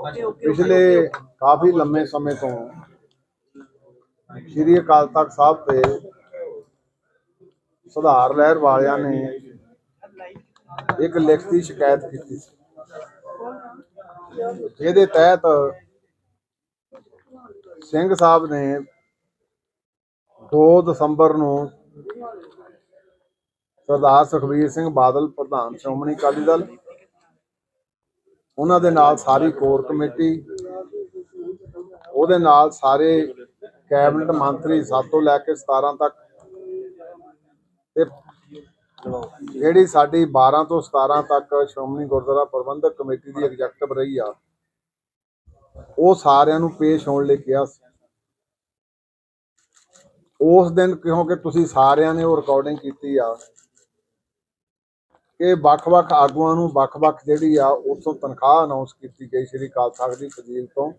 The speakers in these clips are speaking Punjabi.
ਪਿਛਲੇ ਕਾਫੀ ਲੰਮੇ ਸਮੇਂ ਤੋਂ ਸ਼੍ਰੀ ਅਕਾਲ ਤਖਤ ਸਾਹਿਬ ਤੇ ਸੁਧਾਰ ਲਹਿਰ ਵਾਲਿਆਂ ਨੇ ਇੱਕ ਲਿਖਤੀ ਸ਼ਿਕਾਇਤ ਕੀਤੀ ਸੀ। ਜਿਹਦੇ ਤਹਿਤ ਸਿੰਘ ਸਾਹਿਬ ਨੇ 2 ਦਸੰਬਰ ਨੂੰ ਸਰਦਾਰ ਸੁਖਬੀਰ ਸਿੰਘ ਬਾਦਲ ਪ੍ਰਧਾਨ ਸ਼੍ਰੋਮਣੀ ਅਕਾਲੀ ਦਲ ਉਹਨਾਂ ਦੇ ਨਾਲ ਸਾਰੀ ਕੋਰ ਕਮੇਟੀ, ਉਹਦੇ ਨਾਲ ਸਾਰੇ ਕੈਬਨਿਟ ਮੰਤਰੀ 7 ਤੋਂ ਲੈ ਕੇ 17 ਤੱਕ ਤੇ ਜਿਹੜੀ ਸਾਡੀ 12 ਤੋਂ 17 ਤੱਕ ਸ਼੍ਰੋਮਣੀ ਗੁਰਦੁਆਰਾ ਪ੍ਰਬੰਧਕ ਕਮੇਟੀ ਦੀ ਐਗਜ਼ੈਕਟਿਵ ਰਹੀ ਆ, ਉਹ ਸਾਰਿਆਂ ਨੂੰ ਪੇਸ਼ ਹੋਣ ਲਈ ਕਿਹਾ ਸੀ। ਉਸ ਦਿਨ ਕਿਉਂਕਿ ਤੁਸੀਂ ਸਾਰਿਆਂ ਨੇ ਉਹ ਰਿਕਾਰਡਿੰਗ ਕੀਤੀ ਆ ਕਿ ਵੱਖ-ਵੱਖ ਆਗੂਆਂ ਨੂੰ ਵੱਖ-ਵੱਖ ਜਿਹੜੀ ਆ ਉਥੋਂ ਤਨਖਾਹ ਅਨਾਉਂਸ ਕੀਤੀ ਗਈ ਸ਼੍ਰੀ ਅਕਾਲ ਤਖਤ ਦੀ ਫਜ਼ੀਲ ਤੋਂ।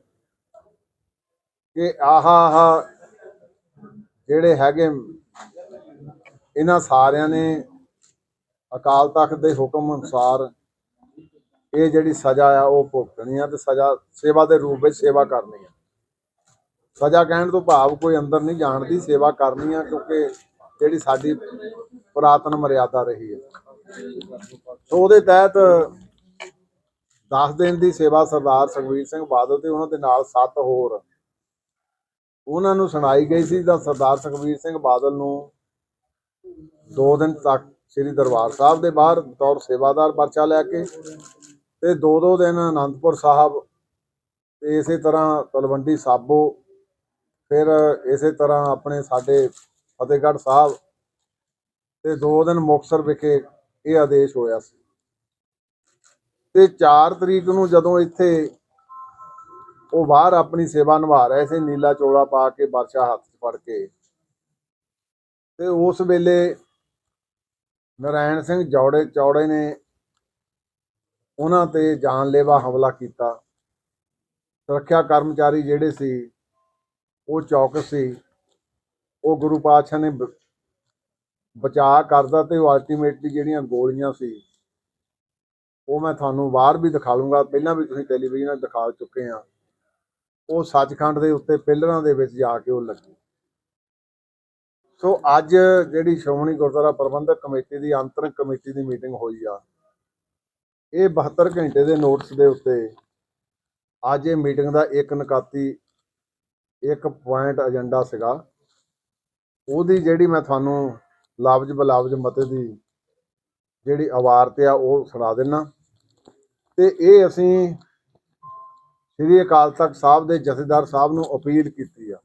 ਕਿ ਆਹਾ ਆਹਾ ਜਿਹੜੇ ਹੈਗੇ ਇਹਨਾਂ ਸਾਰਿਆਂ ਨੇ ਅਕਾਲ ਤਖਤ ਦੇ ਹੁਕਮ ਅਨੁਸਾਰ ਇਹ ਜਿਹੜੀ ਸਜ਼ਾ ਆ ਉਹ ਭੁਗਤਣੀ ਆ ਤੇ ਸਜ਼ਾ, ਸੇਵਾ ਦੇ ਰੂਪ ਵਿੱਚ ਸੇਵਾ ਕਰਨੀ ਆ। ਸਜ਼ਾ ਕਹਿਣ ਤੋਂ ਭਾਵ ਕੋਈ ਅੰਦਰ ਨਹੀਂ ਜਾਣ ਦੀ ਸੇਵਾ ਕਰਨੀ ਆ ਕਿਉਂਕਿ ਜਿਹੜੀ ਸਾਡੀ ਪੁਰਾਤਨ ਮਰਿਆਦਾ ਰਹੀ ਹੈ ਸੋ ਉਹਦੇ ਤਹਿਤ 10 ਦਿਨ ਦੀ ਸੇਵਾ ਸਰਦਾਰ ਸੁਖਬੀਰ ਸਿੰਘ ਬਾਦਲ ਤੇ ਉਹਨਾਂ ਦੇ ਨਾਲ 7 ਹੋਰ। ਉਹਨਾਂ ਨੂੰ ਸੁਣਾਈ ਗਈ ਸੀ ਤਾਂ ਸਰਦਾਰ ਸੁਖਬੀਰ ਸਿੰਘ ਬਾਦਲ ਨੂੰ 2 ਦਿਨ ਤੱਕ ਸ੍ਰੀ ਦਰਬਾਰ ਸਾਹਿਬ ਦੇ ਬਾਹਰ ਬਤੌਰ ਸੇਵਾਦਾਰ ਪਰਚਾ ਲੈ ਕੇ ਤੇ ਦੋ ਦੋ ਦਿਨ ਆਨੰਦਪੁਰ ਸਾਹਿਬ ਤੇ ਇਸੇ ਤਰ੍ਹਾਂ ਤਲਵੰਡੀ ਸਾਬੋ, ਫਿਰ ਇਸੇ ਤਰ੍ਹਾਂ ਆਪਣੇ ਸਾਡੇ ਫਤਿਹਗੜ੍ਹ ਸਾਹਿਬ ਤੇ ਦੋ ਦਿਨ ਮੁਕਤਸਰ ਵਿਖੇ ਇਹ ਆਦੇਸ਼ ਹੋਇਆ ਸੀ। ਤੇ 4 ਤਰੀਕ ਨੂੰ ਜਦੋਂ ਇੱਥੇ ਉਹ ਬਾਹਰ ਆਪਣੀ ਸੇਵਾ ਨਿਭਾ ਰਹੇ ਸੀ, ਨੀਲਾ ਚੋਲਾ ਪਾ ਕੇ ਵਰਸ਼ਾ ਹੱਥ 'ਚ ਫੜ ਕੇ। ਤੇ ਉਸ ਵੇਲੇ ਨਰਾਇਣ ਸਿੰਘ ਜੌੜੇ, ਚੌੜੇ ਨੇ ਉਹਨਾਂ ਤੇ ਜਾਨਲੇਵਾ ਹਮਲਾ ਕੀਤਾ। ਸੁਰੱਖਿਆ ਕਰਮਚਾਰੀ ਜਿਹੜੇ ਸੀ, ਉਹ ਚੌਕਸ ਸੀ। ਉਹ ਗੁਰੂ ਪਾਤਸ਼ਾਹ ਨੇ ਬਚਾਅ ਕਰਦਾ ਤੇ ਉਹ ਅਲਟੀਮੇਟਲੀ ਜਿਹੜੀਆਂ ਗੋਲੀਆਂ ਸੀ, ਉਹ ਮੈਂ ਤੁਹਾਨੂੰ ਬਾਹਰ ਵੀ ਦਿਖਾ ਲੂੰਗਾ ਪਹਿਲਾਂ ਵੀ ਤੁਸੀਂ ਟੈਲੀਵਿਜ਼ਨ 'ਤੇ ਦਿਖਾ ਚੁੱਕੇ ਆ ਉਹ ਸੱਚਖੰਡ ਦੇ ਉੱਤੇ ਪਿੱਲਰਾਂ ਦੇ ਵਿੱਚ ਜਾ ਕੇ ਉਹ ਲੱਗੀ। ਸੋ ਅੱਜ ਜਿਹੜੀ ਸ਼੍ਰੋਮਣੀ ਗੁਰਦੁਆਰਾ ਪ੍ਰਬੰਧਕ ਕਮੇਟੀ ਦੀ ਅੰਤਰਿਮ ਕਮੇਟੀ ਦੀ ਮੀਟਿੰਗ ਹੋਈ ਆ। ਇਹ 72 ਘੰਟੇ ਦੇ ਨੋਟਿਸ ਦੇ ਉੱਤੇ ਅੱਜ ਇਹ ਮੀਟਿੰਗ ਦਾ ਇੱਕ ਨਕਾਤੀ, ਇੱਕ ਪੁਆਇੰਟ ਏਜੰਡਾ ਸੀਗਾ। ਉਹਦੀ ਜਿਹੜੀ ਮੈਂ ਤੁਹਾਨੂੰ ਲਫ਼ਜ਼ ਬਲਫ਼ਜ਼ ਮਤੇ ਦੀ ਜਿਹੜੀ ਆਵਾਰਤ ਆ ਉਹ ਸੁਣਾ ਦੇਣਾ ਤੇ ਇਹ ਅਸੀਂ ਸ੍ਰੀ ਅਕਾਲ ਤਖਤ ਸਾਹਿਬ ਦੇ ਜਥੇਦਾਰ ਸਾਹਿਬ ਨੂੰ ਅਪੀਲ ਕੀਤੀ ਆ।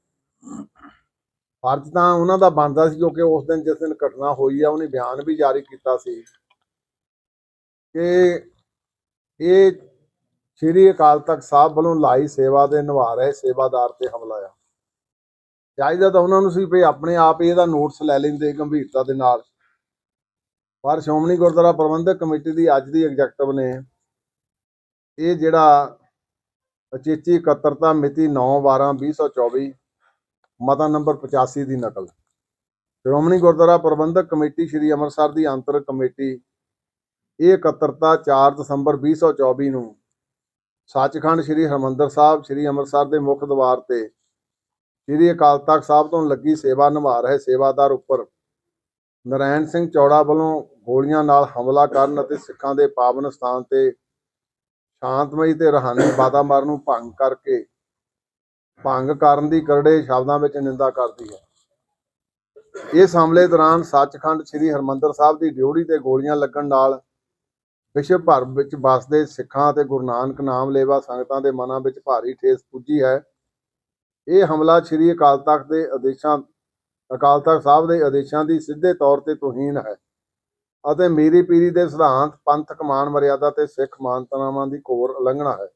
ਫਰਜ਼ ਤਾਂ ਉਹਨਾਂ ਦਾ ਬਣਦਾ ਸੀ ਕਿਉਂਕਿ ਉਸ ਦਿਨ ਜਿਸ ਦਿਨ ਘਟਨਾ ਹੋਈ ਆ, ਉਹਨੇ ਬਿਆਨ ਵੀ ਜਾਰੀ ਕੀਤਾ ਸੀ ਕਿ ਇਹ ਸ੍ਰੀ ਅਕਾਲ ਤਖਤ ਸਾਹਿਬ ਵੱਲੋਂ ਲਾਈ ਸੇਵਾ ਦੇ ਨਿਭਾ ਰਹੇ ਸੇਵਾਦਾਰ ਤੇ ਹਮਲਾ ਆ। ਚਾਹੀਦਾ ਤਾਂ ਉਹਨਾਂ ਨੂੰ ਸੀ ਵੀ ਆਪਣੇ ਆਪ ਹੀ ਇਹਦਾ ਨੋਟਸ ਲੈ ਲੈਂਦੇ ਗੰਭੀਰਤਾ ਦੇ ਨਾਲ। ਪਰ ਸ਼੍ਰੋਮਣੀ ਗੁਰਦੁਆਰਾ ਪ੍ਰਬੰਧਕ ਕਮੇਟੀ ਦੀ ਅੱਜ ਦੀ ਐਗਜ਼ੈਕਟਿਵ ਨੇ ਇਹ ਜਿਹੜਾ ਅਚੇਚੀ ਇਕੱਤਰਤਾ ਮਿਤੀ 9/12/2024 ਮਤਾ ਨੰਬਰ 85 ਦੀ ਨਕਲ। ਸ਼੍ਰੋਮਣੀ ਗੁਰਦੁਆਰਾ ਪ੍ਰਬੰਧਕ ਕਮੇਟੀ ਸ੍ਰੀ ਅੰਮ੍ਰਿਤਸਰ ਦੀ ਅੰਤਰ ਕਮੇਟੀ ਇਹ ਇਕੱਤਰਤਾ 4 ਦਸੰਬਰ 2024 ਨੂੰ ਸੱਚਖੰਡ ਸ੍ਰੀ ਹਰਮੰਦਰ ਸਾਹਿਬ, ਸ੍ਰੀ ਅੰਮ੍ਰਿਤਸਰ ਦੇ ਮੁੱਖ ਦਵਾਰ ਤੇ ਸ੍ਰੀ ਅਕਾਲ ਤਖਤ ਸਾਹਿਬ ਤੋਂ ਲੱਗੀ ਸੇਵਾ ਨਿਭਾ ਰਹੇ ਸੇਵਾਦਾਰ ਉੱਪਰ ਨਰਾਇਣ ਸਿੰਘ ਚੌੜਾ ਵੱਲੋਂ ਗੋਲੀਆਂ ਨਾਲ ਹਮਲਾ ਕਰਨ ਅਤੇ ਸਿੱਖਾਂ ਦੇ ਪਾਵਨ ਸਥਾਨ ਤੇ ਸ਼ਾਂਤਮਈ ਤੇ ਰਹਾਨੀ ਵਾਤਾਵਰਨ ਨੂੰ ਭੰਗ ਕਰਕੇ, ਭੰਗ ਕਰਨ ਦੀ ਕਰੜੇ ਸ਼ਬਦਾਂ ਵਿੱਚ ਨਿੰਦਾ ਕਰਦੀ ਹੈ। ਇਸ ਹਮਲੇ ਦੌਰਾਨ ਸੱਚਖੰਡ ਸ੍ਰੀ ਹਰਮੰਦਰ ਸਾਹਿਬ ਦੀ ਡਿਊਟੀ ਤੇ ਗੋਲੀਆਂ ਲੱਗਣ ਨਾਲ ਵਿਸ਼ਵ ਭਰ ਵਿੱਚ ਵਸਦੇ ਸਿੱਖਾਂ ਅਤੇ ਗੁਰੂ ਨਾਨਕ ਨਾਮ ਲੇਵਾ ਸੰਗਤਾਂ ਦੇ ਮਨਾਂ ਵਿੱਚ ਭਾਰੀ ਠੇਸ ਪੁੱਜੀ ਹੈ। ਇਹ ਹਮਲਾ ਸ੍ਰੀ ਅਕਾਲ ਤਖਤ ਦੇ ਆਦੇਸ਼ਾਂ, ਅਕਾਲ ਤਖਤ ਸਾਹਿਬ ਦੇ ਆਦੇਸ਼ਾਂ ਦੀ ਸਿੱਧੇ ਤੌਰ ਤੇ ਤੋਹੀਨ ਹੈ ਅਤੇ ਮੀਰੀ ਪੀਰੀ ਦੇ ਸਿਧਾਂਤ ਪੰਥਕ ਮਾਨ ਮਰਿਆਦਾ ਤੇ ਸਿੱਖ ਮਾਨਤਾਵਾਂ ਦੀ ਘੋਰ ਉਲੰਘਣਾ ਹੈ।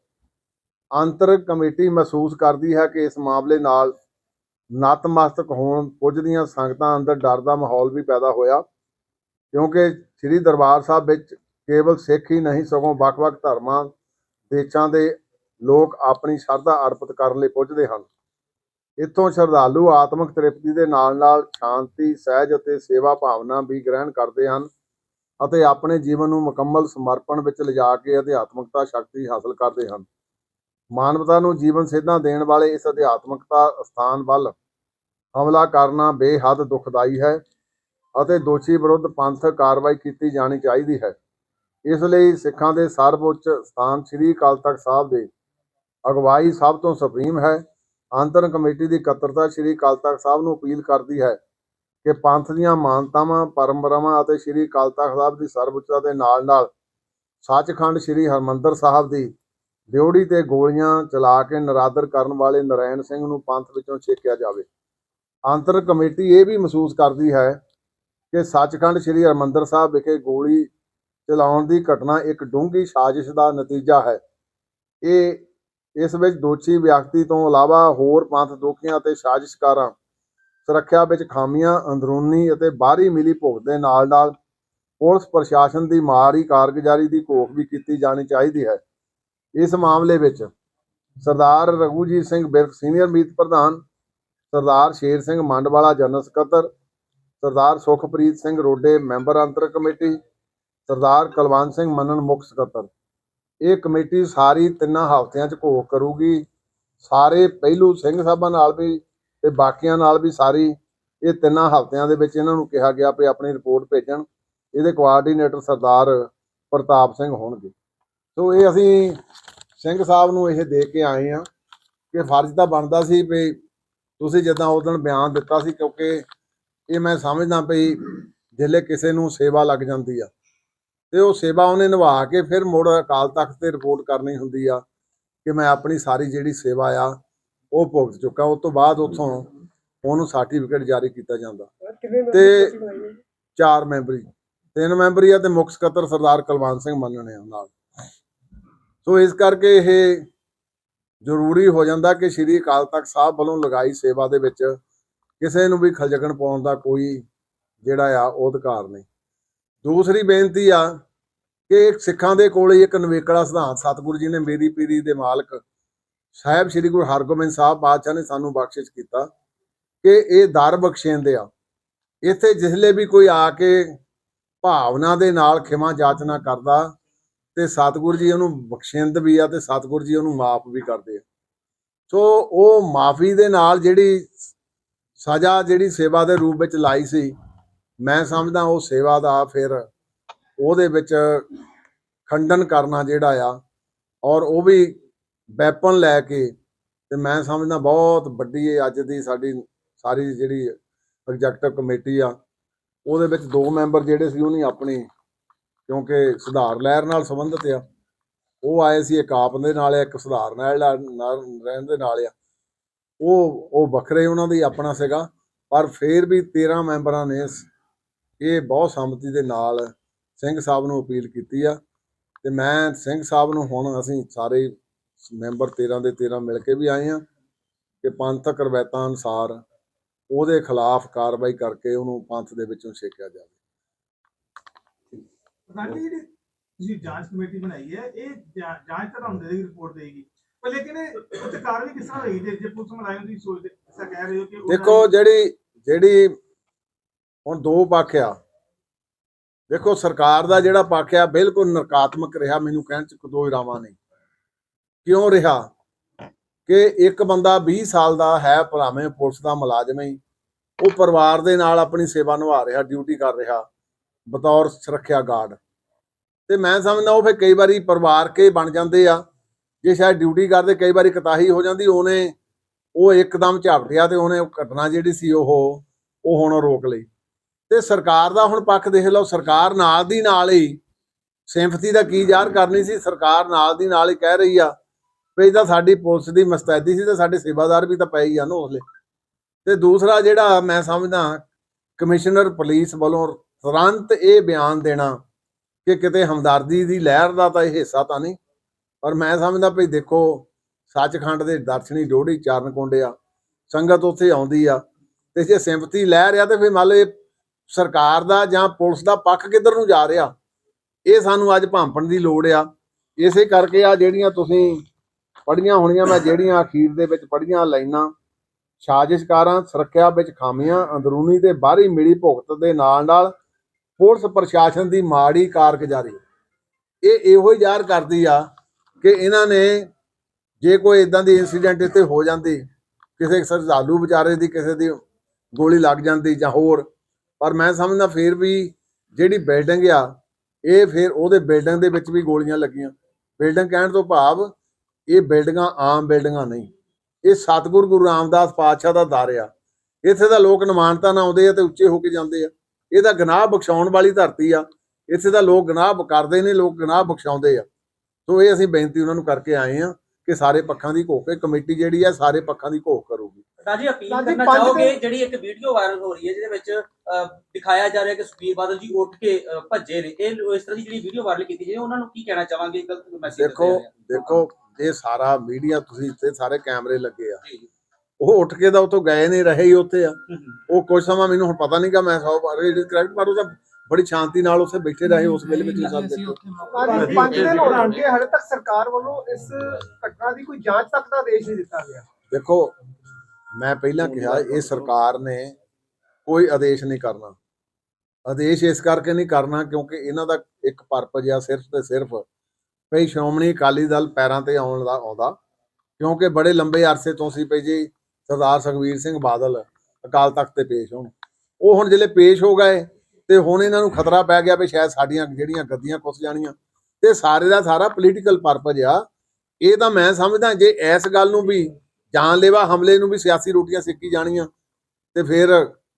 ਅੰਤਰ ਕਮੇਟੀ ਮਹਿਸੂਸ ਕਰਦੀ ਹੈ ਕਿ ਇਸ ਮਾਮਲੇ ਨਾਲ ਨਤਮਸਤਕ ਹੋਣ ਪੁੱਜਦੀਆਂ ਸੰਗਤਾਂ ਅੰਦਰ ਡਰ ਦਾ ਮਾਹੌਲ ਵੀ ਪੈਦਾ ਹੋਇਆ, ਕਿਉਂਕਿ ਸ੍ਰੀ ਦਰਬਾਰ ਸਾਹਿਬ ਵਿੱਚ ਕੇਵਲ ਸਿੱਖ ਹੀ ਨਹੀਂ, ਸਗੋਂ ਵੱਖ-ਵੱਖ ਧਰਮਾਂ, ਦੇਸ਼ਾਂ ਦੇ ਲੋਕ ਆਪਣੀ ਸ਼ਰਧਾ ਅਰਪਿਤ ਕਰਨ ਲਈ ਪੁੱਜਦੇ ਹਨ। ਇੱਥੋਂ ਸ਼ਰਧਾਲੂ ਆਤਮਿਕ ਤ੍ਰਿਪਤੀ ਦੇ ਨਾਲ-ਨਾਲ ਸ਼ਾਂਤੀ, ਸਹਿਜ ਅਤੇ ਸੇਵਾ ਭਾਵਨਾ ਵੀ ਗ੍ਰਹਿਣ ਕਰਦੇ ਹਨ ਅਤੇ ਆਪਣੇ ਜੀਵਨ ਨੂੰ ਮੁਕੰਮਲ ਸਮਰਪਣ ਵਿੱਚ ਲਿਜਾ ਕੇ ਅਧਿਆਤਮਿਕਤਾ ਸ਼ਕਤੀ ਹਾਸਲ ਕਰਦੇ ਹਨ। ਮਾਨਵਤਾ ਨੂੰ ਜੀਵਨ ਸੇਧਾਂ ਦੇਣ ਵਾਲੇ ਇਸ ਅਧਿਆਤਮਿਕਤਾ ਸਥਾਨ ਵੱਲ ਹਮਲਾ ਕਰਨਾ ਬੇਹੱਦ ਦੁਖਦਾਈ ਹੈ ਅਤੇ ਦੋਸ਼ੀ ਵਿਰੁੱਧ ਪੰਥਕ ਕਾਰਵਾਈ ਕੀਤੀ ਜਾਣੀ ਚਾਹੀਦੀ ਹੈ। ਇਸ ਲਈ ਸਿੱਖਾਂ ਦੇ ਸਰਵਉੱਚ ਸਥਾਨ ਸ੍ਰੀ ਅਕਾਲ ਤਖਤ ਸਾਹਿਬ ਦੇ ਅਗਵਾਈ ਸਭ ਤੋਂ ਸੁਪਰੀਮ ਹੈ। ਅੰਤਰਨ ਕਮੇਟੀ ਦੀ ਇਕੱਤਰਤਾ ਸ੍ਰੀ ਅਕਾਲ ਤਖਤ ਸਾਹਿਬ ਨੂੰ ਅਪੀਲ ਕਰਦੀ ਹੈ ਕਿ ਪੰਥ ਦੀਆਂ ਮਾਨਤਾਵਾਂ, ਪਰੰਪਰਾਵਾਂ ਅਤੇ ਸ੍ਰੀ ਅਕਾਲ ਤਖਤ ਸਾਹਿਬ ਦੀ ਸਰਵਉੱਚਤਾ ਦੇ ਨਾਲ ਨਾਲ ਸੱਚਖੰਡ ਸ੍ਰੀ ਹਰਮੰਦਰ ਸਾਹਿਬ ਦੀ ਡਿਉੜੀ ਤੇ ਗੋਲੀਆਂ ਚਲਾ ਕੇ ਨਰਾਦਰ ਕਰਨ ਵਾਲੇ ਨਰੈਣ ਸਿੰਘ ਨੂੰ ਪੰਥ ਵਿੱਚੋਂ ਛੇਕਿਆ ਜਾਵੇ। ਆਂਤਰ ਕਮੇਟੀ ਇਹ ਵੀ ਮਹਿਸੂਸ ਕਰਦੀ ਹੈ ਕਿ ਸੱਚਖੰਡ ਸ੍ਰੀ ਹਰਮੰਦਰ ਸਾਹਿਬ ਵਿਖੇ ਗੋਲੀ ਚਲਾਉਣ ਦੀ ਘਟਨਾ ਇੱਕ ਡੂੰਘੀ ਸਾਜ਼ਿਸ਼ ਦਾ ਨਤੀਜਾ ਹੈ। ਇਹ ਇਸ ਵਿੱਚ ਦੋਸ਼ੀ ਵਿਅਕਤੀ ਤੋਂ ਇਲਾਵਾ ਹੋਰ ਪੰਥ ਦੋਖੀਆਂ ਅਤੇ ਸਾਜ਼ਿਸ਼ਕਾਰਾਂ, ਸੁਰੱਖਿਆ ਵਿੱਚ ਖਾਮੀਆਂ, ਅੰਦਰੂਨੀ ਅਤੇ ਬਾਹਰੀ ਮਿਲੀ ਭੁਗਤ ਦੇ ਨਾਲ ਨਾਲ ਪੁਲਿਸ ਪ੍ਰਸ਼ਾਸਨ ਦੀ ਮਾੜੀ ਕਾਰਗੁਜ਼ਾਰੀ ਦੀ ਘੋਖ ਵੀ ਕੀਤੀ ਜਾਣੀ ਚਾਹੀਦੀ ਹੈ। ਇਸ ਮਾਮਲੇ ਵਿੱਚ ਸਰਦਾਰ ਰਘੂਜੀਤ ਸਿੰਘ ਬਿਰਕ ਸੀਨੀਅਰ ਮੀਤ ਪ੍ਰਧਾਨ, ਸਰਦਾਰ ਸ਼ੇਰ ਸਿੰਘ ਮੰਡਵਾਲਾ ਜਨਰਲ ਸਕੱਤਰ, ਸਰਦਾਰ ਸੁਖਪ੍ਰੀਤ ਸਿੰਘ ਰੋਡੇ ਮੈਂਬਰ ਅੰਤਰ ਕਮੇਟੀ, ਸਰਦਾਰ ਕੁਲਵੰਤ ਸਿੰਘ ਮੰਨਣ ਮੁੱਖ ਸਕੱਤਰ। ਇਹ ਕਮੇਟੀ ਸਾਰੀ ਤਿੰਨਾਂ ਹਫ਼ਤਿਆਂ 'ਚ ਘੋਖ ਕਰੂਗੀ। ਸਾਰੇ ਪਹਿਲੂ ਸਿੰਘ ਸਾਹਿਬਾਂ ਨਾਲ ਵੀ ਤੇ ਬਾਕੀਆਂ ਨਾਲ ਵੀ ਸਾਰੀ ਇਹ ਤਿੰਨਾਂ ਹਫ਼ਤਿਆਂ ਦੇ ਵਿੱਚ ਇਹਨਾਂ ਨੂੰ ਕਿਹਾ ਗਿਆ ਵੀ ਆਪਣੀ ਰਿਪੋਰਟ ਭੇਜਣ। ਇਹਦੇ ਕੋਆਰਡੀਨੇਟਰ ਸਰਦਾਰ ਪ੍ਰਤਾਪ ਸਿੰਘ ਹੋਣਗੇ। ਸੋ ਇਹ ਅਸੀਂ ਸਿੰਘ ਸਾਹਿਬ ਨੂੰ ਇਹ ਦੇ ਕੇ ਆਏ ਆ ਕਿ ਫਰਜ਼ ਤਾਂ ਬਣਦਾ ਸੀ ਵੀ ਤੁਸੀਂ ਜਿੱਦਾਂ ਉਦੋਂ ਬਿਆਨ ਦਿੱਤਾ ਸੀ ਕਿਉਂਕਿ ਇਹ ਮੈਂ ਸਮਝਦਾ ਵੀ ਜਿੱਲੇ ਕਿਸੇ ਨੂੰ ਸੇਵਾ ਲੱਗ ਜਾਂਦੀ ਆ। ਤੇ ਉਹ ਸੇਵਾ ਉਹਨੇ ਨਿਭਾ ਕੇ ਫਿਰ ਮੁੜ ਅਕਾਲ ਤਖਤ ਤੇ ਰਿਪੋਰਟ ਕਰਨੀ ਹੁੰਦੀ ਆ ਕਿ ਮੈਂ ਆਪਣੀ ਸਾਰੀ ਜਿਹੜੀ ਸੇਵਾ ਆ ਉਹ ਭੁਗਤ ਚੁੱਕਾ। ਉਸ ਤੋਂ ਬਾਅਦ ਉੱਥੋਂ ਉਹਨੂੰ ਸਰਟੀਫਿਕੇਟ ਜਾਰੀ ਕੀਤਾ ਜਾਂਦਾ। ਤੇ-? ਚਾਰ ਮੈਂਬਰੀ। ਤਿੰਨ ਮੈਂਬਰੀ ਆ ਤੇ ਮੁੱਖ ਸਕੱਤਰ ਸਰਦਾਰ ਕੁਲਵੰਤ ਸਿੰਘ ਮੰਨਣੇ ਆ ਨਾਲ। ਸੋ ਇਸ ਕਰਕੇ ਇਹ ਜ਼ਰੂਰੀ ਹੋ ਜਾਂਦਾ ਕਿ ਸ਼੍ਰੀ ਅਕਾਲ ਤਖਤ ਸਾਹਿਬ ਵੱਲੋਂ ਲਗਾਈ ਸੇਵਾ ਦੇ ਵਿੱਚ ਕਿਸੇ ਨੂੰ ਵੀ ਖਲਜਗਣ ਪਾਉਣ ਦਾ ਕੋਈ ਜਿਹੜਾ ਆ ਉਹ ਅਧਿਕਾਰ ਨਹੀਂ। ਦੂਸਰੀ ਬੇਨਤੀ ਆ ਕਿ ਸਿੱਖਾਂ ਦੇ ਕੋਲ ਹੀ ਇੱਕ ਨਵੇਕੜਾ ਸਿਧਾਂਤ, ਸਤਿਗੁਰੂ ਜੀ ਨੇ ਮੇਰੀ ਪੀਰੀ ਦੇ ਮਾਲਕ ਸਾਹਿਬ ਸ੍ਰੀ ਗੁਰੂ ਹਰਗੋਬਿੰਦ ਸਾਹਿਬ ਬਾਦਸ਼ਾਹ ਨੇ ਸਾਨੂੰ ਬਖਸ਼ਿਸ਼ ਕੀਤਾ ਕਿ ਇਹ ਦਰ ਬਖਸ਼ੇਂਦੇ ਆ। ਇੱਥੇ ਜਿਸਲੇ ਵੀ ਕੋਈ ਆ ਕੇ ਭਾਵਨਾ ਦੇ ਨਾਲ ਖਿਮਾ ਜਾਚਨਾ ਕਰਦਾ ਤੇ ਸਤਿਗੁਰੂ ਜੀ ਉਹਨੂੰ ਬਖਸ਼ਿੰਦ ਵੀ ਆ ਤੇ ਸਤਿਗੁਰੂ ਜੀ ਉਹਨੂੰ ਮਾਫ ਵੀ ਕਰਦੇ ਆ। ਸੋ ਉਹ ਮਾਫੀ ਦੇ ਨਾਲ ਜਿਹੜੀ ਸਜ਼ਾ, ਜਿਹੜੀ ਸੇਵਾ ਦੇ ਰੂਪ ਵਿੱਚ ਲਾਈ ਸੀ ਮੈਂ ਸਮਝਦਾ ਉਹ ਸੇਵਾ ਦਾ ਫਿਰ ਉਹਦੇ ਵਿੱਚ ਖੰਡਨ ਕਰਨਾ ਜਿਹੜਾ ਆ, ਔਰ ਉਹ ਵੀ ਵੈਪਨ ਲੈ ਕੇ, ਤੇ ਮੈਂ ਸਮਝਦਾ ਬਹੁਤ ਵੱਡੀ ਇਹ ਅੱਜ ਦੀ ਸਾਡੀ ਸਾਰੀ ਜਿਹੜੀ ਐਗਜ਼ੈਕਟਿਵ ਕਮੇਟੀ ਆ, ਉਹਦੇ ਵਿੱਚ ਦੋ ਮੈਂਬਰ ਜਿਹੜੇ ਸੀ ਉਹਨੇ ਆਪਣੀ, ਕਿਉਂਕਿ ਸੁਧਾਰ ਲਹਿਰ ਨਾਲ ਸੰਬੰਧਿਤ ਆ, ਉਹ ਆਏ ਸੀ ਇੱਕ ਆਪ ਦੇ ਨਾਲ, ਇੱਕ ਸੁਧਾਰ ਨਾਲ ਨਾਲ ਰਹਿਣ ਦੇ ਨਾਲ ਆ। ਉਹ ਉਹ ਵੱਖਰੇ ਉਹਨਾਂ ਦੀ ਆਪਣਾ ਸੀਗਾ, ਪਰ ਫਿਰ ਵੀ 13 ਮੈਂਬਰਾਂ ਨੇ ਇਹ ਬਹੁਤ ਸੰਮਤੀ ਦੇ ਨਾਲ ਸਿੰਘ ਸਾਹਿਬ ਨੂੰ ਅਪੀਲ ਕੀਤੀ ਆ। ਤੇ ਮੈਂ ਸਿੰਘ ਸਾਹਿਬ ਨੂੰ ਹੁਣ ਅਸੀਂ ਸਾਰੇ ਮੈਂਬਰ 13 ਦੇ 13 ਮਿਲ ਕੇ ਵੀ ਆਏ ਆ ਕਿ ਪੰਥਕ ਰਵਾਇਤਾਂ ਅਨੁਸਾਰ ਉਹਦੇ ਖਿਲਾਫ ਕਾਰਵਾਈ ਕਰਕੇ ਉਹਨੂੰ ਪੰਥ ਦੇ ਵਿੱਚੋਂ ਛੇਕਿਆ ਜਾਵੇ। ਪ੍ਰਧਾਨ ਜੀ ਜਿਹੜੀ ਤੁਸੀਂ ਜਾਂਚ ਕਮੇਟੀ ਬਣਾਈ ਹੈ ਇਹ ਜਾਂਚ ਤਾਂ ਤੁਹਾਨੂੰ ਦੇਗੀ ਰਿਪੋਰਟ ਦੇਗੀ ਪਰ ਲੇਕਿਨ ਕਾਰਵਾਈ ਕਿਸ ਤਰ੍ਹਾਂ ਹੋਏਗੀ? ਜੇ ਜੇ ਪੁਲਿਸ ਮੁਲਾਜ਼ਮ ਤੁਸੀਂ ਸੋਚਦੇ ਐਸਾ ਕਹਿ ਰਹੇ ਹੋ ਕਿ ਉਹਨਾਂ ਦੇਖੋ ਜਿਹੜੀ ਜਿਹੜੀ ਹੁਣ ਦੋ ਪੱਖ ਆ। ਦੇਖੋ, ਸਰਕਾਰ ਦਾ ਜਿਹੜਾ ਪੱਖ ਆ, ਬਿਲਕੁਲ ਨਕਾਰਾਤਮਕ ਰਿਹਾ, ਮੈਨੂੰ ਕਹਿਣ ਚ ਕੋਈ ਰਾਵਾਂ ਨਹੀਂ। ਕਿਉਂ ਰਿਹਾ? ਕਿ ਇੱਕ ਬੰਦਾ 20 ਸਾਲ ਦਾ ਹੈ, ਭਰਾਵੇਂ ਪੁਲਿਸ ਦਾ ਮੁਲਾਜ਼ਮ ਹੀ ਉਹ ਪਰਿਵਾਰ ਦੇ ਨਾਲ ਆਪਣੀ ਸੇਵਾ ਨਿਭਾ ਰਿਹਾ, ਡਿਊਟੀ ਕਰ ਰਿਹਾ, ਬਤੌਰ ਸੁਰੱਖਿਆ ਗਾਰਡ। ਤੇ ਮੈਂ ਸਮਝਦਾ ਉਹ ਫਿਰ ਕਈ ਵਾਰੀ ਪਰਿਵਾਰ ਕੇ ਬਣ ਜਾਂਦੇ ਆ। ਜੇ ਸ਼ਾਇਦ ਡਿਊਟੀ ਕਰਦੇ, ਕਈ ਵਾਰੀ ਕਤਾਹੀ ਹੋ ਜਾਂਦੀ, ਉਹਨੇ ਉਹ ਇੱਕਦਮ ਝਾਪਟਿਆ ਤੇ ਉਹਨੇ ਉਹ ਘਟਨਾ ਜਿਹੜੀ ਸੀ ਉਹ ਉਹ ਹੁਣ ਰੋਕ ਲਈ। ਤੇ ਸਰਕਾਰ ਦਾ ਹੁਣ ਪੱਖ ਦੇਖ ਲਓ, ਸਰਕਾਰ ਨਾਲ ਦੀ ਨਾਲ ਹੀ ਸਿੰਪਥੀ ਦਾ ਕੀ ਜ਼ਾਹਰ ਕਰਨੀ ਸੀ, ਸਰਕਾਰ ਨਾਲ ਦੀ ਨਾਲ ਹੀ ਕਹਿ ਰਹੀ ਆ ਵੀ ਤਾਂ ਸਾਡੀ ਪੁਲਿਸ ਦੀ ਮਸਤੈਦੀ ਸੀ ਤੇ ਸਾਡੇ ਸੇਵਾਦਾਰ ਵੀ ਤਾਂ ਪਏ ਹੀ ਆ ਨਾ ਉਸਲੇ। ਤੇ ਦੂਸਰਾ ਜਿਹੜਾ ਮੈਂ ਸਮਝਦਾ ਕਮਿਸ਼ਨਰ ਪੁਲਿਸ ਵੱਲੋਂ ਤੁਰੰਤ ਇਹ ਬਿਆਨ ਦੇਣਾ ਕਿ ਕਿਤੇ ਹਮਦਰਦੀ ਦੀ ਲਹਿਰ ਦਾ ਤਾਂ ਇਹ ਹਿੱਸਾ ਤਾਂ ਨਹੀਂ, ਪਰ ਮੈਂ ਸਮਝਦਾ ਵੀ ਦੇਖੋ, ਸੱਚਖੰਡ ਦੇ ਦਰਸ਼ਨੀ ਡੋੜੀ ਚਰਨ ਕੁੰਡਿਆ ਸੰਗਤ ਉੱਥੇ ਆਉਂਦੀ ਆ ਤੇ ਜੇ ਸਿੰਪਥੀ ਲਹਿਰ ਆ ਤੇ ਫਿਰ ਮੰਨ ਲਓ ਇਹ ਸਰਕਾਰ ਦਾ ਜਾਂ ਪੁਲਿਸ ਦਾ ਪੱਖ ਕਿੱਧਰ ਨੂੰ ਜਾ ਰਿਹਾ? ਇਹ ਸਾਨੂੰ ਅੱਜ ਭਾਂਪਣ ਦੀ ਲੋੜ ਆ। ਇਸੇ ਕਰਕੇ ਆ ਜਿਹੜੀਆਂ ਤੁਸੀਂ ਪੜੀਆਂ ਹੋਣੀਆਂ, ਮੈਂ ਜਿਹੜੀਆਂ ਅਖੀਰ ਦੇ ਵਿੱਚ ਪੜੀਆਂ ਲਾਈਨਾਂ, ਸਾਜ਼ਿਸ਼ਕਾਰਾਂ, ਸੁਰੱਖਿਆ ਵਿੱਚ ਖਾਮੀਆਂ, ਅੰਦਰੂਨੀ ਤੇ ਬਾਹਰੀ ਮਿਲੀ ਭੁਗਤ ਦੇ ਨਾਲ ਨਾਲ ਪੁਲਿਸ ਪ੍ਰਸ਼ਾਸਨ ਦੀ ਮਾੜੀ ਕਾਰਗੁਜ਼ਾਰੀ। ਇਹ ਇਹੋ ਹੀ ਜ਼ਾਹਰ ਕਰਦੀ ਆ ਕਿ ਇਹਨਾਂ ਨੇ ਜੇ ਕੋਈ ਇਦਾਂ ਦੀ ਇਨਸੀਡੈਂਟ ਇੱਥੇ ਹੋ ਜਾਂਦੀ, ਕਿਸੇ ਸਰਦਾਲੂ ਵਿਚਾਰੇ ਦੀ, ਕਿਸੇ ਦੀ ਗੋਲੀ ਲੱਗ ਜਾਂਦੀ ਜਾਂ ਹੋਰ ਪਰ ਮੈਂ ਸਮਝਦਾ ਫੇਰ ਵੀ ਜਿਹੜੀ ਬਿਲਡਿੰਗ ਆ, ਇਹ ਫਿਰ ਉਹਦੇ ਬਿਲਡਿੰਗ ਦੇ ਵਿੱਚ ਵੀ ਗੋਲੀਆਂ ਲੱਗੀਆਂ। ਬਿਲਡਿੰਗ ਕਹਿਣ ਤੋਂ ਭਾਵ ਇਹ ਬਿਲਡਿੰਗਾਂ ਆਮ ਬਿਲਡਿੰਗਾਂ ਨਹੀਂ। ਇਹ ਸਤਿਗੁਰੂ ਗੁਰੂ ਰਾਮਦਾਸ ਪਾਤਸ਼ਾਹ ਦਾ ਦਰ ਆ। ਇੱਥੇ ਦਾ ਲੋਕ ਨਿਮਾਨਤਾ ਨਾਲ ਆਉਂਦੇ ਆ ਤੇ ਉੱਚੇ ਹੋ ਕੇ ਜਾਂਦੇ ਆ। ਇਹ ਤਾਂ ਗੁਨਾਹ ਬਖਸ਼ਾਉਣ ਵਾਲੀ ਧਰਤੀ ਆ। ਇੱਥੇ ਦਾ ਲੋਕ ਗੁਨਾਹ ਕਰਦੇ ਨੇ, ਲੋਕ ਗੁਨਾਹ ਬਖਸ਼ਾਉਂਦੇ ਆ। ਸੋ ਇਹ ਅਸੀਂ ਬੇਨਤੀ ਉਹਨਾਂ ਨੂੰ ਕਰਕੇ ਆਏ ਆ ਕਿ ਸਾਰੇ ਪੱਖਾਂ ਦੀ ਘੋਖ ਕਮੇਟੀ ਜਿਹੜੀ ਆ ਸਾਰੇ ਪੱਖਾਂ ਦੀ ਘੋਖ ਕਰੂਗੀ। ਰਾਜੀ ਅਪੀਲ ਕਰਨਾ ਚਾਹੋਗੇ ਜਿਹੜੀ ਇੱਕ ਵੀਡੀਓ ਵਾਇਰਲ ਹੋ ਰਹੀ ਹੈ ਜਿਹਦੇ ਵਿੱਚ ਦਿਖਾਇਆ ਜਾ ਰਿਹਾ ਕਿ ਸੁਖਬੀਰ ਬਾਦਲ ਜੀ ਉੱਠ ਕੇ ਭੱਜੇ ਨੇ। ਇਹ ਇਸ ਤਰ੍ਹਾਂ ਦੀ ਜਿਹੜੀ ਵੀਡੀਓ ਵਾਇਰਲ ਕੀਤੀ ਜਾਏ ਉਹਨਾਂ ਨੂੰ ਕੀ ਕਹਿਣਾ ਚਾਹਾਂਗੇ? ਗਲਤ ਮੈਸੇਜ ਦੇਖੋ ਦੇਖੋ ਇਹ ਸਾਰਾ ਮੀਡੀਆ ਤੁਸੀਂ ਇੱਥੇ ਸਾਰੇ ਕੈਮਰੇ ਲੱਗੇ ਆ ਜੀ। ਜੀ ਉਹ ਉੱਠ ਕੇ ਤਾਂ ਉੱਥੋਂ ਗਏ ਨਹੀਂ ਰਹੇ ਹੀ ਉੱਥੇ ਆ। ਉਹ ਕੁਝ ਸਮਾਂ ਮੈਨੂੰ ਹੁਣ ਪਤਾ ਨਹੀਂਗਾ ਮੈਂ ਸੌ ਬਾਰੇ ਇਹ ਕਰੈਕਟ ਪਰ ਉਹ ਤਾਂ ਬੜੀ ਸ਼ਾਂਤੀ ਨਾਲ ਉੱਥੇ ਬੈਠੇ ਰਹੇ ਉਸ ਵੇਲੇ ਵਿੱਚ ਸਭ ਦੇਖੋ ਅੱਜ ਪੰਜ ਦਿਨ ਹੋ ਜਾਣਗੇ ਹਲੇ ਤੱਕ ਸਰਕਾਰ ਵੱਲੋਂ ਇਸ ਘਟਨਾ ਦੀ ਕੋਈ ਜਾਂਚ ਤੱਕ ਦਾ ਆਦੇਸ਼ ਨਹੀਂ ਦਿੱਤਾ ਗਿਆ। ਦੇਖੋ ਮੈਂ ਪਹਿਲਾਂ ਕਿਹਾ ਇਹ ਸਰਕਾਰ ਨੇ ਕੋਈ ਆਦੇਸ਼ ਨਹੀਂ ਕਰਨਾ। ਆਦੇਸ਼ ਇਸ ਕਰਕੇ ਨਹੀਂ ਕਰਨਾ ਕਿਉਂਕਿ ਇਹਨਾਂ ਦਾ ਇੱਕ ਪਰਪਸ ਆ ਸਿਰਫ ਤੇ ਸਿਰਫ ਭਈ ਸ਼੍ਰੋਮਣੀ ਅਕਾਲੀ ਦਲ ਪੈਰਾਂ ਤੇ ਆਉਣ ਦਾ ਆਉਂਦਾ। ਕਿਉਂਕਿ ਬੜੇ ਲੰਬੇ ਅਰਸੇ ਤੋਂ ਸੀ ਭਈ ਜੀ ਸਰਦਾਰ ਸੁਖਬੀਰ ਸਿੰਘ ਬਾਦਲ ਅਕਾਲ ਤਖਤ ਤੇ ਪੇਸ਼ ਹੋਣ। ਉਹ ਹੁਣ ਜਿਹੜੇ ਪੇਸ਼ ਹੋ ਗਏ ਤੇ ਹੁਣ ਇਹਨਾਂ ਨੂੰ ਖਤਰਾ ਪੈ ਗਿਆ ਵੀ ਸ਼ਾਇਦ ਸਾਡੀਆਂ ਜਿਹੜੀਆਂ ਗੱਦੀਆਂ ਕੁੱਸ ਜਾਣੀਆਂ। ਤੇ ਸਾਰੇ ਦਾ ਸਾਰਾ ਪੋਲੀਟੀਕਲ ਪਰਪਸ ਆ। ਇਹ ਤਾਂ ਮੈਂ ਸਮਝਦਾ ਜੇ ਇਸ ਗੱਲ ਨੂੰ ਵੀ ਜਾਨਲੇਵਾ ਹਮਲੇ ਨੂੰ ਵੀ ਸਿਆਸੀ ਰੋਟੀਆਂ ਸਿੱਕੀ ਜਾਣੀਆਂ ਤੇ ਫਿਰ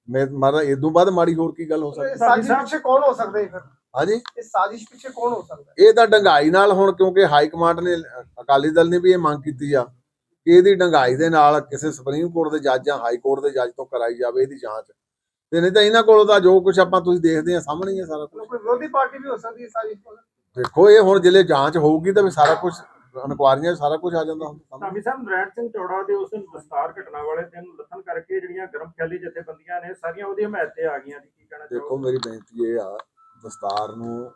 ਮੈਂ ਮਾਰਾ ਇਦੋਂ ਬਾਅਦ ਮਾੜੀ ਹੋਰ ਕੀ ਗੱਲ ਹੋ ਇਹ ਸਕਦੀ ਸਾਜ਼ਿਸ਼ ਪਿੱਛੇ ਕੌਣ ਹੋ ਸਕਦਾ ਹੈ ਫਿਰ? ਹਾਂਜੀ? ਇਸ ਸਾਜ਼ਿਸ਼ ਪਿੱਛੇ ਕੌਣ ਹੋ ਸਕਦਾ? ਹੈ ਇਹ ਤਾਂ ਡੰਗਾਈ ਨਾਲ ਹੁਣ ਕਿਉਂਕਿ ਹਾਈ ਕਮਾਂਡ ਨੇ ਅਕਾਲੀ ਦਲ ਨੇ ਵੀ ਇਹ ਮੰਗ ਕੀਤੀ ਆ ਕਿ ਇਹਦੀ ਡੰਗਾਈ ਦੇ ਨਾਲ ਕਿਸੇ ਸੁਪਰੀਮ ਕੋਰਟ ਦੇ ਜੱਜ ਜਾਂ ਹਾਈ ਕੋਰਟ ਦੇ ਜੱਜ ਤੋਂ ਕਰਾਈ ਜਾਵੇ ਇਹਦੀ ਜਾਂਚ। ਤੇ ਨਹੀਂ ਤਾਂ ਇਹਨਾਂ ਕੋਲੋਂ ਤਾਂ ਜੋ ਕੁਝ ਆਪਾਂ ਤੁਸੀਂ ਦੇਖਦੇ ਆ ਸਾਹਮਣੇ ਹੀ ਆ ਸਾਰਾ ਕੁਝ ਕੋਈ ਵਿਰੋਧੀ ਪਾਰਟੀ ਵੀ ਹੋ ਸਕਦੀ ਹੈ ਕੋਲ ਦੇਖੋ ਇਹ ਹੁਣ ਜਿਹੜੇ ਜਾਂਚ ਹੋਊਗੀ ਤਾਂ ਵੀ ਸਾਰਾ ਕੁਝ ਇਨਕੁਆਰੀਆਂ 'ਚ ਸਾਰਾ ਕੁਝ ਆ ਜਾਂਦਾ ਹੁੰਦਾ ਸਾਹਮਣੇ। ਧਾਮੀ ਸਾਹਿਬ ਨਰੈਣ ਸਿੰਘ ਚੌੜਾ ਦੇ ਉਸ ਦਸਤਾਰ ਘਟਨਾ ਵਾਲੇ ਦਿਨ ਲੱਥਣ ਕਰਕੇ ਜਿਹੜੀਆਂ ਗਰਮ ਖਿਆਲੀ ਜਥੇਬੰਦੀਆਂ ਨੇ ਸਾਰੀਆਂ ਉਹਦੀ ਹਮਾਇਤ ਤੇ ਆ ਗਈਆਂ ਜੀ ਕੀ ਕਹਿਣਾ ਦੇਖੋ ਮੇਰੀ ਬੇਨਤੀ ਇਹ ਆ ਦਸਤਾਰ ਨੂੰ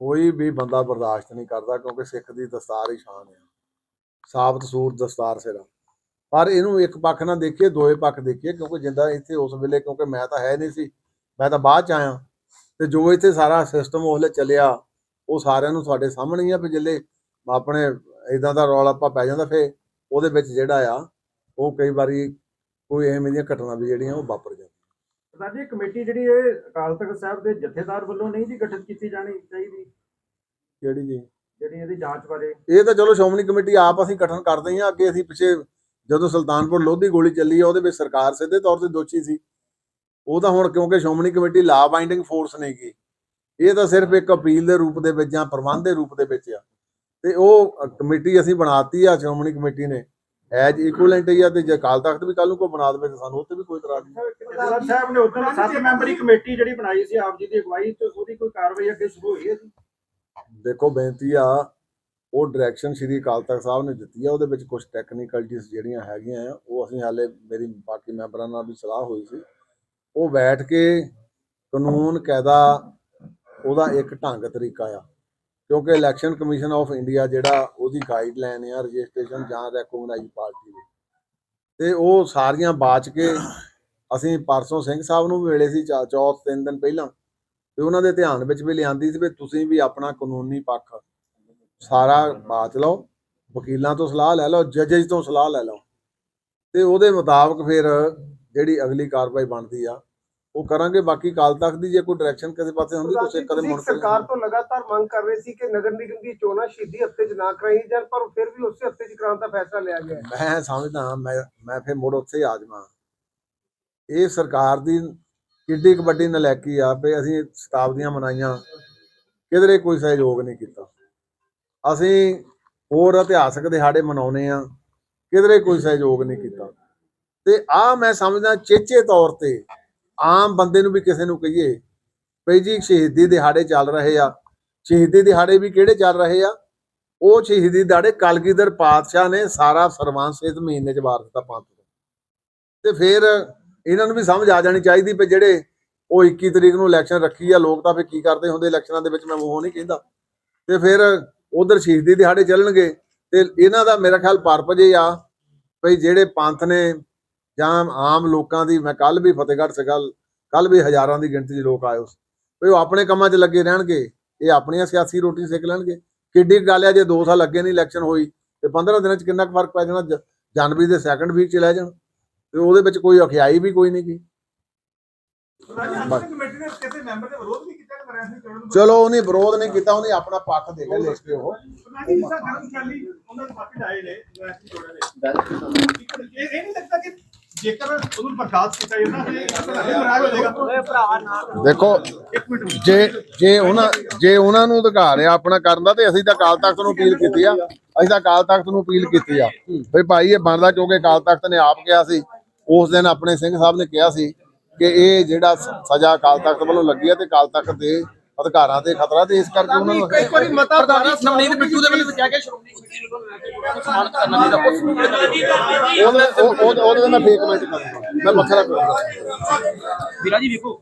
ਕੋਈ ਵੀ ਬੰਦਾ ਬਰਦਾਸ਼ਤ ਨਹੀਂ ਕਰਦਾ ਕਿਉਂਕਿ ਸਿੱਖ ਦੀ ਦਸਤਾਰ ਹੀ ਸ਼ਾਨ ਹੈ ਸਾਬਤ ਸੂਰਤ ਦਸਤਾਰ ਸਿਰਾ ਪਰ ਇਹਨੂੰ ਇੱਕ ਪੱਖ ਨਾਲ ਦੇਖੀਏ ਦੋਏ ਪੱਖ ਦੇਖੀਏ ਕਿਉਂਕਿ ਜਿੰਦਾ ਇੱਥੇ ਉਸ ਵੇਲੇ ਕਿਉਂਕਿ ਮੈਂ ਤਾਂ ਹੈ ਨਹੀਂ ਸੀ ਮੈਂ ਤਾਂ ਬਾਅਦ ਚ ਆਇਆ। ਤੇ ਜੋ ਇੱਥੇ ਸਾਰਾ ਸਿਸਟਮ ਉਹਲੇ ਚੱਲਿਆ ਉਹ ਸਾਰਿਆਂ ਨੂੰ ਤੁਹਾਡੇ ਸਾਹਮਣੇ ਹੀ ਆ ਵੀ ਜਿੱਲੇ ਆਪਣੇ ਇਦਾਂ ਦਾ ਰੌਲਾ ਆਪਾਂ ਪੈ ਜਾਂਦਾ ਫੇ ਉਹਦੇ ਵਿੱਚ ਜਿਹੜਾ ਆ ਉਹ ਕਈ ਵਾਰੀ ਕੋਈ ਐਵੇਂ ਦੀਆਂ ਘਟਨਾ ਵੀ ਜਿਹੜੀਆਂ ਉਹ ਵਾਪਰ ਜਾਂਦੀਆਂ। ਇਹ ਕਮੇਟੀ ਜਿਹੜੀ ਇਹ ਅਕਾਲ ਤਖਤ ਸਾਹਿਬ ਦੇ ਜਥੇਦਾਰ ਵੱਲੋਂ ਨਹੀਂ ਜੀ ਗਠਿਤ ਕੀਤੀ ਜਾਣੀ ਚਾਹੀਦੀ? ਕਿਹੜੀ ਜੀ? ਜਿਹੜੀ ਇਹਦੀ ਜਾਂਚ ਬਾਰੇ। ਇਹ ਤਾਂ ਚਲੋ ਸ਼੍ਰੋਮਣੀ ਕਮੇਟੀ ਆਪ ਅਸੀਂ ਗਠਨ ਕਰਦੇ ਹਾਂ ਅੱਗੇ ਅਸੀਂ ਪਿੱਛੇ ਜਦੋਂ ਸੁਲਤਾਨਪੁਰ ਲੋਧੀ ਗੋਲੀ ਚੱਲੀ ਆ ਉਹਦੇ ਵਿੱਚ ਸਰਕਾਰ ਸਿੱਧੇ ਤੌਰ ਤੇ ਦੋਸ਼ੀ ਸੀ। ਉਹ ਤਾਂ ਹੁਣ ਕਿਉਂਕਿ Shiromani committee law binding force ਨਹੀਂ ਗੀ ਇਹ ਤਾਂ ਸਿਰਫ ਇੱਕ ਅਪੀਲ ਦੇ ਰੂਪ ਦੇ ਵਿੱਚ ਜਾਂ ਪ੍ਰਬੰਧ ਦੇ ਰੂਪ ਦੇ ਵਿੱਚ ਆ। ਤੇ ਉਹ ਕਮੇਟੀ ਅਸੀਂ ਬਣਾਤੀ ਆ ਸ਼੍ਰੋਮਣੀ ਕਮੇਟੀ ਨੇ। ਐਜ ਇਕੁਇਵਲੈਂਟ ਹੀ ਆ ਤੇ ਜੇ ਅਕਾਲ ਤਖਤ ਵੀ ਕੱਲ ਨੂੰ ਕੋਈ ਬਣਾ ਦੇਵੇ ਤਾਂ ਸਾਨੂੰ ਉੱਤੇ ਵੀ ਕੋਈ ਇਤਰਾਜ਼ ਨਹੀਂ। ਜਥੇਦਾਰ ਸਾਹਿਬ ਨੇ ਉਦੋਂ ਸੱਤ ਮੈਂਬਰੀ ਕਮੇਟੀ ਜਿਹੜੀ ਬਣਾਈ ਸੀ ਆਪ ਜੀ ਦੀ ਅਗਵਾਈ ਤੇ ਉਹਦੀ ਕੋਈ ਕਾਰਵਾਈ ਅੱਗੇ ਸ਼ੁਰੂ ਹੋਈ ਹੈ ਜੀ? ਦੇਖੋ ਬੇਨਤੀ ਆ ਉਹ ਡਾਇਰੈਕਸ਼ਨ ਸ਼੍ਰੀ ਅਕਾਲ ਤਖਤ ਸਾਹਿਬ ਨੇ ਦਿੱਤੀ ਆ, ਉਹਦੇ ਵਿੱਚ ਕੁਝ ਟੈਕਨੀਕਲਟੀਜ਼ ਜਿਹੜੀਆਂ ਹੈਗੀਆਂ ਆ, ਉਹ ਅਸੀਂ ਹਾਲੇ ਮੇਰੀ ਬਾਕੀ ਮੈਂਬਰਾਂ ਨਾਲ ਵੀ ਸਲਾਹ ਹੋਈ ਸੀ। ਉਹ ਬੈਠ ਕੇ ਕਾਨੂੰਨ, ਕਾਇਦਾ, ਉਹਦਾ ਇੱਕ ਢੰਗ ਤਰੀਕਾ ਆ। ਕਿਉਂਕਿ ਇਲੈਕਸ਼ਨ ਕਮਿਸ਼ਨ ਆਫ ਇੰਡੀਆ ਜਿਹੜਾ, ਉਹਦੀ ਗਾਈਡਲਾਈਨ ਆ ਰਜਿਸਟ੍ਰੇਸ਼ਨ ਜਾਂ ਰੈਕੋਗਨਾਈਜ਼ ਪਾਰਟੀ ਦੀ। ਤੇ ਉਹ ਸਾਰੀਆਂ ਬਾਚ ਕੇ ਅਸੀਂ ਪਰਸੋਂ ਸਿੰਘ ਸਾਹਿਬ ਨੂੰ ਵੀ ਮਿਲੇ ਸੀ ਚਾ- ਚੌਥ ਤਿੰਨ ਦਿਨ ਪਹਿਲਾਂ। ਤੇ ਉਹਨਾਂ ਦੇ ਧਿਆਨ ਵਿੱਚ ਵੀ ਲਿਆਂਦੀ ਸੀ ਵੀ ਤੁਸੀਂ ਵੀ ਆਪਣਾ ਕਾਨੂੰਨੀ ਪੱਖ ਸਾਰਾ ਬਾਤ ਲਓ ਵਕੀਲਾਂ ਤੋਂ ਸਲਾਹ ਲੈ ਲਓ ਜੱਜਸ ਤੋਂ ਸਲਾਹ ਲੈ ਲਓ। ਤੇ ਉਹਦੇ ਮੁਤਾਬਕ ਫਿਰ ਜਿਹੜੀ ਅਗਲੀ ਕਾਰਵਾਈ ਬਣਦੀ ਆ ਉਹ ਕਰਾਂਗੇ। ਬਾਕੀ ਕਾਲ ਤੱਕ ਦੀ ਜੇ ਕੋਈ ਡਾਇਰੈਕਸ਼ਨ ਕਿਸੇ ਪਾਸੇ ਹੁੰਦੀ ਤੁਸੀਂ ਕਦੇ ਮੁੜ ਕੇ ਸਰਕਾਰ ਤੋਂ ਲਗਾਤਾਰ ਮੰਗ ਕਰ ਰਹੇ ਸੀ ਕਿ ਨਗਰ ਨਿਗਮ ਦੀ ਚੋਣਾਂ ਸ਼ਹੀਦੀ ਹਫ਼ਤੇ 'ਚ ਨਾ ਕਰਾਈ ਜਾਣ ਪਰ ਫਿਰ ਵੀ ਉਸੇ ਹਫ਼ਤੇ 'ਚ ਕਰਾਉਣ ਦਾ ਫੈਸਲਾ ਲਿਆ ਗਿਆ ਮੈਂ ਸਮਝਦਾ ਮੈਂ ਮੈਂ ਫਿਰ ਮੁੜ ਉੱਥੇ ਆ ਜਾਵਾਂ। ਇਹ ਸਰਕਾਰ ਦੀ ਕਿੱਡੀ ਕੁ ਵੱਡੀ ਨਲਾਇਕੀ ਆ ਵੀ ਅਸੀਂ ਸ਼ਤਾਬਦੀਆਂ ਮਨਾਈਆਂ ਕਿਧਰੇ ਕੋਈ ਸਹਿਯੋਗ ਨਹੀਂ ਕੀਤਾ। ਅਸੀਂ ਹੋਰ ਇਤਿਹਾਸਕ ਦਿਹਾੜੇ ਮਨਾਉਨੇ ਆ ਕਿਧਰੇ ਕੋਈ ਸਹਿਯੋਗ ਨਹੀਂ ਕੀਤਾ। ਤੇ ਆ ਮੈਂ ਸਮਝਦਾ ਚੇਚੇ ਤੌਰ ਤੇ ਆਮ ਬੰਦੇ ਨੂੰ ਵੀ ਕਿਸੇ ਨੂੰ ਕਹੀਏ ਭਈ ਜੀ ਸ਼ਹੀਦੀ ਦਿਹਾੜੇ ਚੱਲ ਰਹੇ ਆ। ਸ਼ਹੀਦੀ ਦਿਹਾੜੇ ਵੀ ਕਿਹੜੇ ਚੱਲ ਰਹੇ ਆ? ਉਹ ਸ਼ਹੀਦੀ ਦਿਹਾੜੇ ਕਲਗੀਧਰ ਪਾਤਸ਼ਾਹ ਨੇ ਸਾਰਾ ਸਰਵੰਸ ਇਸ ਮਹੀਨੇ ਚ ਵਾਰ ਦਿੱਤਾ ਪੰਥ ਤੇ ਫਿਰ ਇਹਨਾਂ ਨੂੰ ਵੀ ਸਮਝ ਆ ਜਾਣੀ ਚਾਹੀਦੀ ਵੀ ਜਿਹੜੇ ਉਹ 21 ਤਰੀਕ ਨੂੰ ਇਲੈਕਸ਼ਨ ਰੱਖੀ ਆ, ਲੋਕ ਤਾਂ ਫਿਰ ਕੀ ਕਰਦੇ ਹੁੰਦੇ? ਇਲੈਕਸ਼ਨਾਂ ਦੇ ਵਿੱਚ ਮੈਂ ਉਹ ਨਹੀਂ ਕਹਿੰਦਾ। ਤੇ ਫਿਰ ਉਧਰ ਸ਼ਹੀਦੀ ਦਿਹਾੜੇ ਚੱਲਣਗੇ ਤੇ ਇਹਨਾਂ ਦਾ ਮੇਰਾ ਖਿਆਲ ਪਰਪਜ ਇਹ ਆ ਭਈ ਜਿਹੜੇ ਪੰਥ ਨੇ ਜਾਂ ਆਮ ਲੋਕਾਂ ਦੀ, ਮੈਂ ਕੱਲ ਵੀ ਫਤਿਹਗੜ੍ਹ ਸੀਗਾ ਕੱਲ ਵੀ ਹਜ਼ਾਰਾਂ ਦੀ ਗਿਣਤੀ 'ਚ ਲੋਕ ਆਏ ਉਸ ਭਈ ਉਹ ਆਪਣੇ ਕੰਮਾਂ 'ਚ ਲੱਗੇ ਰਹਿਣਗੇ, ਇਹ ਆਪਣੀਆਂ ਸਿਆਸੀ ਰੋਟੀ ਸੇਕ ਲੈਣਗੇ। ਕਿੱਡੀ ਗੱਲ ਆ, ਜੇ 2 ਸਾਲ ਅੱਗੇ ਨਹੀਂ ਇਲੈਕਸ਼ਨ ਹੋਈ, ਤੇ 15 ਦਿਨਾਂ ਚ ਕਿੰਨਾ ਕੁ ਫ਼ਰਕ ਪੈ ਜਾਣਾ? ਜਨਵਰੀ ਦੇ ਸੈਕੰਡ ਵੀਕ ਚ ਲੈ ਜਾਣ, ਤੇ ਉਹਦੇ ਵਿੱਚ ਕੋਈ ਅਖਿਆਈ ਵੀ ਕੋਈ ਨਹੀਂ ਗੀ। ਕਮੇਟੀ ਨੇ ਕਿਸੇ ਮੈਂਬਰ ਨੇ ਵਿਰੋਧ ਨਹੀਂ ਚਲੋ ਉਹਨੇ ਵਿਰੋਧ ਨਹੀਂ ਕੀਤਾ ਉਹਨੇ ਆਪਣਾ ਪੱਖ ਦੇ ਕੇ ਲਿਖ ਕੇ ਉਹ ਦੇਖੋ ਜੇ ਜੇ ਉਹਨਾਂ ਜੇ ਉਹਨਾਂ ਨੂੰ ਅਧਿਕਾਰ ਆ ਆਪਣਾ ਕਰਨ ਦਾ ਤੇ ਅਸੀਂ ਤਾਂ ਅਕਾਲ ਤਖਤ ਨੂੰ ਅਪੀਲ ਕੀਤੀ ਆ। ਅਸੀਂ ਤਾਂ ਅਕਾਲ ਤਖਤ ਨੂੰ ਅਪੀਲ ਕੀਤੀ ਆ। ਵੀ ਭਾਈ ਇਹ ਬਣਦਾ ਕਿਉਂਕਿ ਅਕਾਲ ਤਖਤ ਨੇ ਆਪ ਕਿਹਾ ਸੀ ਉਸ ਦਿਨ ਆਪਣੇ ਸਿੰਘ ਸਾਹਿਬ ਨੇ ਕਿਹਾ ਸੀ ਕਿ ਇਹ ਜਿਹੜਾ ਸਜ਼ਾ ਅਕਾਲ ਤਖਤ ਵੱਲੋਂ ਲੱਗੀ ਆ ਤੇ ਅਕਾਲ ਤਖਤ ਦੇ ਅਧਿਕਾਰਾਂ ਤੇ ਖਤਰਾ ਤੇ ਇਸ ਕਰਕੇ ਉਹਨਾਂ ਨੂੰ ਇੱਕ ਵਾਰੀ ਮਤਾ ਨਵਨੀਤ ਬਿੱਟੂ ਦੇ ਵੱਲੋਂ ਕਿਹਾ ਗਿਆ ਸ਼੍ਰੋਮਣੀ ਕਮੇਟੀ ਨੂੰ ਸਨਮਾਨ ਕਰਨਾ ਚਾਹੀਦਾ ਉਸ ਨੂੰ ਉਹਦੇ ਉਹ- ਉਹ- ਉਹਦੇ ਤੇ ਮੈਂ ਫੇਕ ਕਮੈਂਟ ਕਰੂੰਗਾ ਮੈਂ ਵੱਖਰਾ ਕਰੂੰਗਾ ਵੀਰਾ ਜੀ ਵੇਖੋ